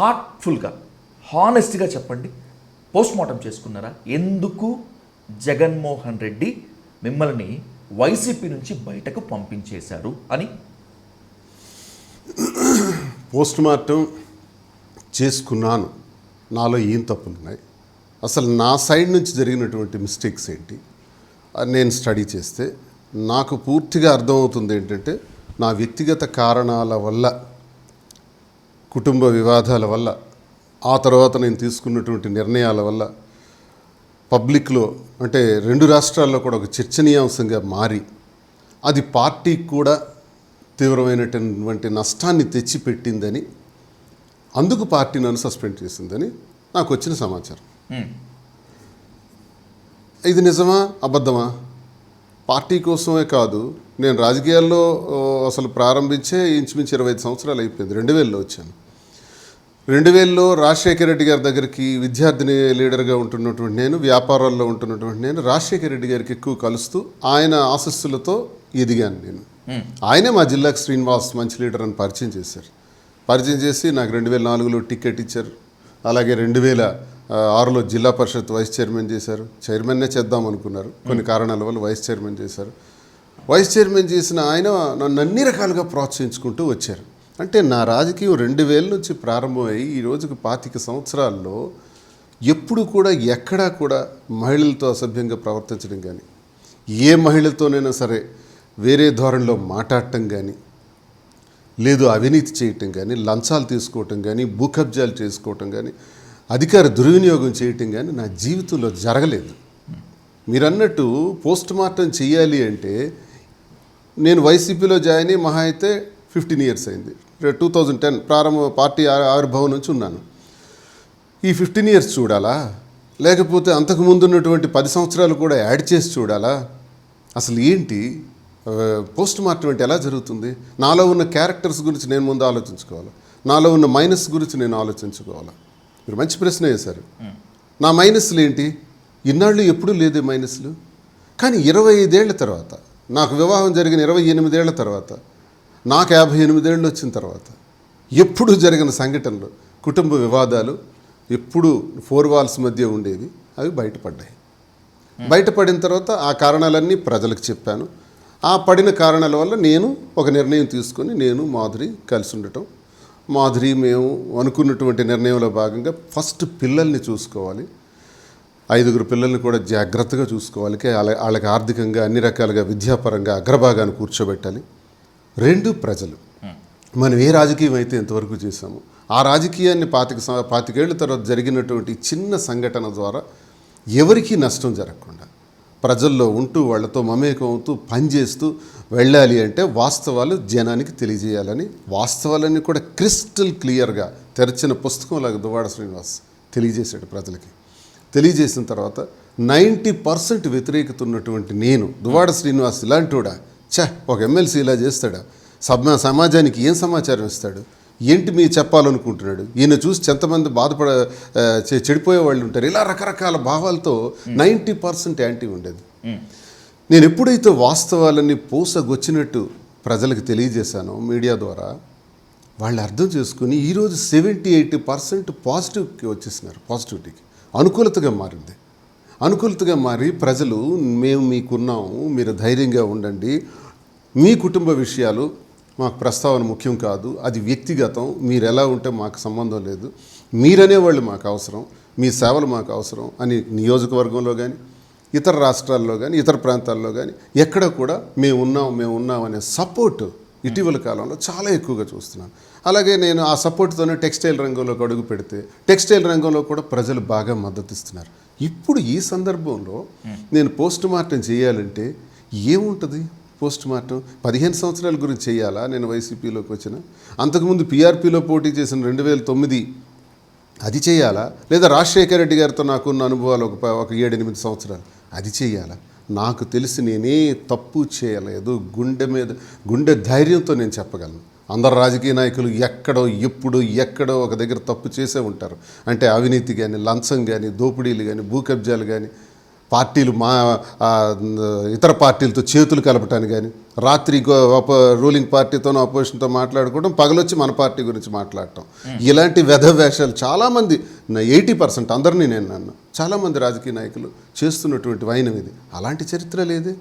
హార్ట్ఫుల్గా హానెస్ట్గా చెప్పండి పోస్ట్ మార్టం చేసుకున్నారా? ఎందుకు? జగన్మోహన్ రెడ్డి మిమ్మల్ని వైసీపీ నుంచి బయటకు పంపించేశారు అని. పోస్ట్ మార్టం చేసుకున్నాను. నాలో ఏం తప్పులు ఉన్నాయి అసలు నా సైడ్ నుంచి జరిగినటువంటి మిస్టేక్స్ ఏంటి? నేను స్టడీ చేస్తే నాకు పూర్తిగా అర్థమవుతుంది ఏంటంటే నా వ్యక్తిగత కారణాల వల్ల కుటుంబ వివాదాల వల్ల ఆ తర్వాత నేను తీసుకున్నటువంటి నిర్ణయాల వల్ల పబ్లిక్లో అంటే రెండు రాష్ట్రాల్లో కూడా ఒక చర్చనీయాంశంగా మారి అది పార్టీకి కూడా తీవ్రమైనటువంటి నష్టాన్ని తెచ్చిపెట్టిందని అందుకు పార్టీ నన్ను సస్పెండ్ చేసిందని నాకు వచ్చిన సమాచారం. ఇది నిజమా? అబద్ధమా? పార్టీ కోసమే కాదు నేను రాజకీయాల్లో అసలు ప్రారంభించే ఇంచుమించు ఇరవై ఐదు సంవత్సరాలు అయిపోయింది. రెండు వేలలో వచ్చాను. రెండు వేలలో రాజశేఖర రెడ్డి గారి దగ్గరికి విద్యార్థిని లీడర్గా ఉంటున్నటువంటి నేను వ్యాపారాల్లో ఉంటున్నటువంటి నేను రాజశేఖర రెడ్డి గారికి ఎక్కువ కలుస్తూ ఆయన ఆశస్సులతో ఎదిగాను నేను. ఆయనే మా జిల్లాకు శ్రీనివాస్ మంచి లీడర్ అని పరిచయం చేశారు. పరిచయం చేసి నాకు రెండు వేల నాలుగులో టికెట్ ఇచ్చారు. అలాగే రెండు వేల ఆరులో జిల్లా పరిషత్ వైస్ చైర్మన్ చేశారు. చైర్మన్నే చేద్దాం అనుకున్నారు. కొన్ని కారణాల వల్ల వైస్ చైర్మన్ చేశారు. వైస్ చైర్మన్ చేసిన ఆయన నన్ను అన్ని రకాలుగా ప్రోత్సహించుకుంటూ వచ్చారు. అంటే నా రాజకీయం రెండు వేల నుంచి ప్రారంభమయ్యి ఈ రోజుకి పాతిక సంవత్సరాల్లో ఎప్పుడు కూడా ఎక్కడా కూడా మహిళలతో అసభ్యంగా ప్రవర్తించడం కానీ ఏ మహిళతోనైనా సరే వేరే ధోరణిలో మాట్లాడటం కానీ లేదు అవినీతి చేయటం కానీ లంచాలు తీసుకోవటం కానీ భూకబ్జాలు చేసుకోవటం కానీ అధికార దుర్వినియోగం చేయటం కానీ నా జీవితంలో జరగలేదు. మీరు అన్నట్టు పోస్ట్ మార్టం చేయాలి అంటే నేను వైసీపీలో జాయిన్ అయ్యి మహా అయితే ఫిఫ్టీన్ ఇయర్స్ అయింది. టూ థౌజండ్ టెన్ ప్రారంభ పార్టీ ఆవిర్భావం నుంచి ఉన్నాను. ఈ ఫిఫ్టీన్ ఇయర్స్ చూడాలా? లేకపోతే అంతకుముందు ఉన్నటువంటి పది సంవత్సరాలు కూడా యాడ్ చేసి చూడాలా? అసలు ఏంటి? పోస్ట్ మార్టం అంటే ఎలా జరుగుతుంది? నాలో ఉన్న క్యారెక్టర్స్ గురించి నేను ముందు ఆలోచించుకోవాలి? నాలో ఉన్న మైనస్ గురించి నేను ఆలోచించుకోవాలి? మీరు మంచి ప్రశ్న వేశారు. నా మైనస్లు ఏంటి? ఇన్నాళ్ళు ఎప్పుడూ లేదు మైనస్లు కానీ ఇరవై ఐదేళ్ళ తర్వాత నాకు వివాహం జరిగిన ఇరవై ఎనిమిదేళ్ళ తర్వాత నాకు యాభై ఎనిమిదేళ్ళు వచ్చిన తర్వాత ఎప్పుడు జరిగిన సంఘటనలు కుటుంబ వివాదాలు ఎప్పుడు ఫోర్ వాల్స్ మధ్య ఉండేవి అవి బయటపడ్డాయి. బయటపడిన తర్వాత ఆ కారణాలన్నీ ప్రజలకు చెప్పాను. ఆ పడిన కారణాల వల్ల నేను ఒక నిర్ణయం తీసుకొని నేను మాధురి కలిసి ఉండటం. మాధురి మేము అనుకున్నటువంటి నిర్ణయంలో భాగంగా ఫస్ట్ పిల్లల్ని చూసుకోవాలి. ఐదుగురు పిల్లల్ని కూడా జాగ్రత్తగా చూసుకోవాలి. వాళ్ళకి ఆర్థికంగా అన్ని రకాలుగా విద్యాపరంగా అగ్రభాగాన్ని కూర్చోబెట్టాలి. రెండు ప్రజలు. మనం ఏ రాజకీయం అయితే ఇంతవరకు చేశామో ఆ రాజకీయాన్ని పాతిక పాతికేళ్ళ తర్వాత జరిగినటువంటి చిన్న సంఘటన ద్వారా ఎవరికీ నష్టం జరగకుండా ప్రజల్లో ఉంటూ వాళ్ళతో మమేకం అవుతూ పనిచేస్తూ వెళ్ళాలి అంటే వాస్తవాలు జనానికి తెలియజేయాలని వాస్తవాలన్నీ కూడా క్రిస్టల్ క్లియర్గా తెరచిన పుస్తకంలాగా దువాడ శ్రీనివాస్ తెలియజేశాడు ప్రజలకి. తెలియజేసిన తర్వాత నైంటీ పర్సెంట్ వ్యతిరేకత ఉన్నటువంటి నేను దువాడ శ్రీనివాస్ ఇలాంటివాడా ఛ ఒక ఎమ్మెల్సీ ఇలా చేస్తాడా? సమాజానికి ఏం సమాచారం ఇస్తాడు? ఏంటి మీ చెప్పాలనుకుంటున్నాడు? ఈయన చూసి ఎంతమంది బాధపడ చెడిపోయే వాళ్ళు ఉంటారు. ఇలా రకరకాల భావాలతో నైంటీ పర్సెంట్ యాంటీ ఉండేది. నేను ఎప్పుడైతే వాస్తవాలన్నీ పూసగొచ్చినట్టు ప్రజలకు తెలియజేశానో మీడియా ద్వారా వాళ్ళు అర్థం చేసుకుని ఈరోజు సెవెంటీ ఎయిటీ పర్సెంట్ పాజిటివ్కి వచ్చేసినారు పాజిటివిటీకి. అనుకూలతగా మారింది. అనుకూలతగా మారి ప్రజలు మేము మీకున్నాము మీరు ధైర్యంగా ఉండండి. మీ కుటుంబ విషయాలు మాకు ప్రస్తావన ముఖ్యం కాదు. అది వ్యక్తిగతం. మీరు ఎలా ఉంటే మాకు సంబంధం లేదు. మీరనేవాళ్ళు మాకు అవసరం. మీ సేవలు మాకు అవసరం అని నియోజకవర్గంలో కానీ ఇతర రాష్ట్రాల్లో కానీ ఇతర ప్రాంతాల్లో కానీ ఎక్కడ కూడా మేము ఉన్నాం మేము ఉన్నాం అనే సపోర్ట్ ఇటీవల కాలంలో చాలా ఎక్కువగా చూస్తున్నాను. అలాగే నేను ఆ సపోర్ట్తోనే టెక్స్టైల్ రంగంలోకి అడుగు పెడితే టెక్స్టైల్ రంగంలో కూడా ప్రజలు బాగా మద్దతు ఇస్తున్నారు. ఇప్పుడు ఈ సందర్భంలో నేను పోస్ట్ మార్టం చేయాలంటే ఏముంటుంది? పోస్ట్ మార్టం పదిహేను సంవత్సరాల గురించి చేయాలా నేను వైసీపీలోకి వచ్చిన. అంతకుముందు పీఆర్పీలో పోటీ చేసిన రెండు వేల తొమ్మిది అది చేయాలా లేదా రాజశేఖర రెడ్డి గారితో నాకున్న అనుభవాలు ఒక ఒక ఏడెనిమిది సంవత్సరాలు అది చేయాలా నాకు తెలిసి నేనే తప్పు చేయలేదు. గుండె మీద గుండె ధైర్యంతో నేను చెప్పగలను. అందరు రాజకీయ నాయకులు ఎక్కడో ఎప్పుడు ఎక్కడో ఒక దగ్గర తప్పు చేసే ఉంటారు. అంటే అవినీతి కానీ లంచం కానీ దోపిడీలు కానీ భూ కబ్జాలు కానీ పార్టీలు మా ఇతర పార్టీలతో చేతులు కలపటానికి కానీ రాత్రి రూలింగ్ పార్టీతోనో అపోజిషన్తో మాట్లాడుకోవడం పగలొచ్చి మన పార్టీ గురించి మాట్లాడటం. ఇలాంటి వెధ వేషాలు చాలామంది ఎయిటీ పర్సెంట్ అందరినీ నేను నన్ను చాలామంది రాజకీయ నాయకులు చేస్తున్నటువంటి వైనం ఇది. అలాంటి చరిత్ర లేదే.